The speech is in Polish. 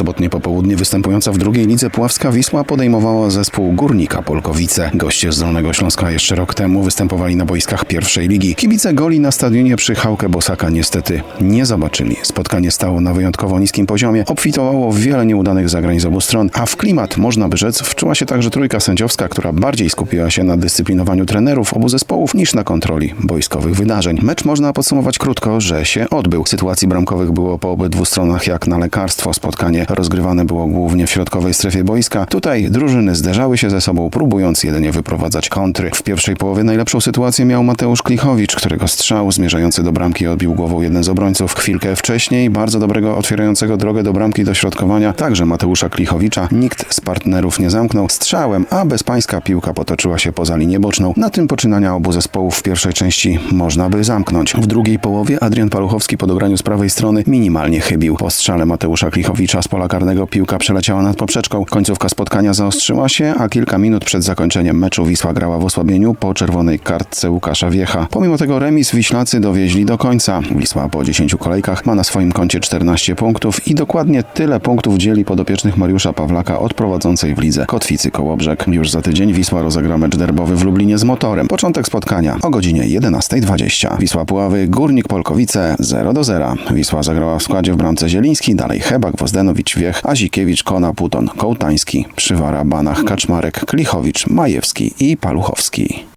sobotnie popołudnie występująca w drugiej lidze Puławska Wisła podejmowała zespół Górnika Polkowice. Goście z Dolnego Śląska jeszcze rok temu występowali na boiskach pierwszej ligi. Kibice goli na stadionie przy Hałkę Bosaka niestety nie zobaczyli. Spotkanie stało na wyjątkowo niskim poziomie, obfitowało w wiele nieudanych zagrań z obu stron, a w klimat, można by rzec, wczuła się także trójka sędziowska, która bardziej skupiła się na dyscyplinowaniu trenerów obu zespołów niż na kontroli boiskowych wydarzeń. Mecz można podsumować krótko, że się odbył. Sytuacji bramkowych było po obydwu stronach jak na lekarstwo. Spotkanie rozgrywane było głównie w środkowej strefie boiska. Tutaj drużyny zderzały się ze sobą, próbując jedynie wyprowadzać kontry. W pierwszej połowie najlepszą sytuację miał Mateusz Klichowicz, którego strzał zmierzający do bramki odbił głową jeden z obrońców. Chwilkę wcześniej bardzo dobrego otwierającego drogę do bramki dośrodkowania, także Mateusza Klichowicza. Nikt z partnerów nie zamknął strzałem, a bezpańska piłka potoczyła się poza linię boczną. Na tym poczynania obu zespołów w pierwszej części można by zamknąć. W drugiej połowie Adrian Paluchowski po dograniu z prawej strony minimalnie chybił. Po strzale Mateusza Klichowicza z pola karnego piłka przeleciała nad poprzeczką. Końcówka spotkania zaostrzyła się, a kilka minut przed zakończeniem meczu Wisła grała w osłabieniu po czerwonej kartce Łukasza Wiecha. Pomimo tego remis Wiślacy dowieźli do końca. Wisła po 10 kolejkach ma na swoim koncie 14 punktów i dokładnie tyle punktów dzieli podopiecznych Mariusza Pawlaka od prowadzącej w lidze Kotwicy Kołobrzeg. Już za tydzień Wisła rozegra mecz derbowy w Lublinie z motorem. Początek spotkania o godzinie 11.20. Wisła Puławy, Górnik Polkowice 0 do 0. Wisła zagrała w składzie w bramce Zieliński, dalej Hebak, Wozdenowicz, Wiech, Azikiewicz, Kona, Puton, Kołtański, Przywara, Banach, Kaczmarek, Klichowicz, Majewski i Paluchowski.